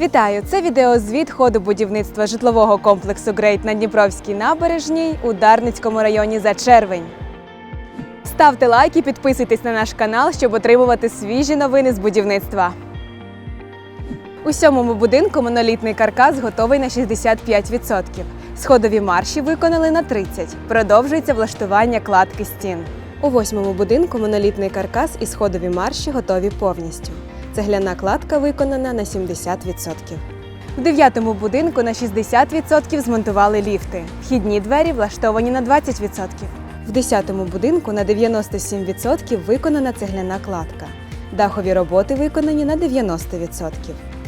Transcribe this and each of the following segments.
Вітаю! Це відеозвіт ходу будівництва житлового комплексу Грейт на Дніпровській набережній у Дарницькому районі за червень. Ставте лайк і підписуйтесь на наш канал, щоб отримувати свіжі новини з будівництва. У сьомому будинку монолітний каркас готовий на 65%. Сходові марші виконали на 30%. Продовжується влаштування кладки стін. У восьмому будинку монолітний каркас і сходові марші готові повністю. Цегляна кладка виконана на 70%. В дев'ятому будинку на 60% змонтували ліфти. Вхідні двері влаштовані на 20%. В десятому будинку на 97% виконана цегляна кладка. Дахові роботи виконані на 90%,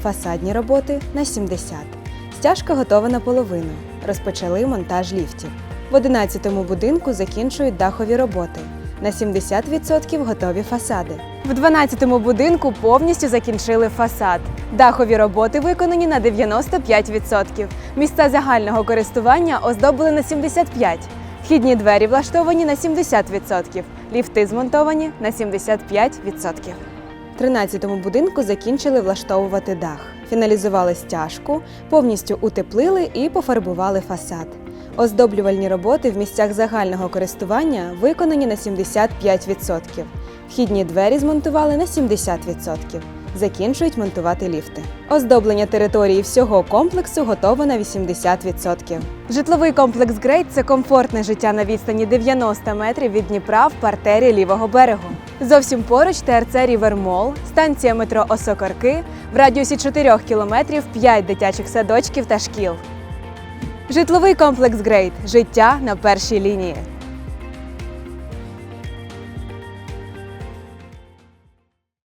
фасадні роботи на 70%. Стяжка готова наполовину. Розпочали монтаж ліфтів. В 11-му будинку закінчують дахові роботи. На 70% готові фасади. В 12-му будинку повністю закінчили фасад. Дахові роботи виконані на 95%. Місця загального користування оздобили на 75%. Вхідні двері влаштовані на 70%. Ліфти змонтовані на 75%. В 13-му будинку закінчили влаштовувати дах, фіналізували стяжку, повністю утеплили і пофарбували фасад. Оздоблювальні роботи в місцях загального користування виконані на 75%. Вхідні двері змонтували на 70%. Закінчують монтувати ліфти. Оздоблення території всього комплексу готово на 80%. Житловий комплекс Грейт це комфортне життя на відстані 90 метрів від Дніпра в партері лівого берегу. Зовсім поруч ТРЦ Рівермол, станція метро Осокорки, в радіусі 4 кілометрів 5 дитячих садочків та шкіл. Житловий комплекс Грейт. Життя на першій лінії.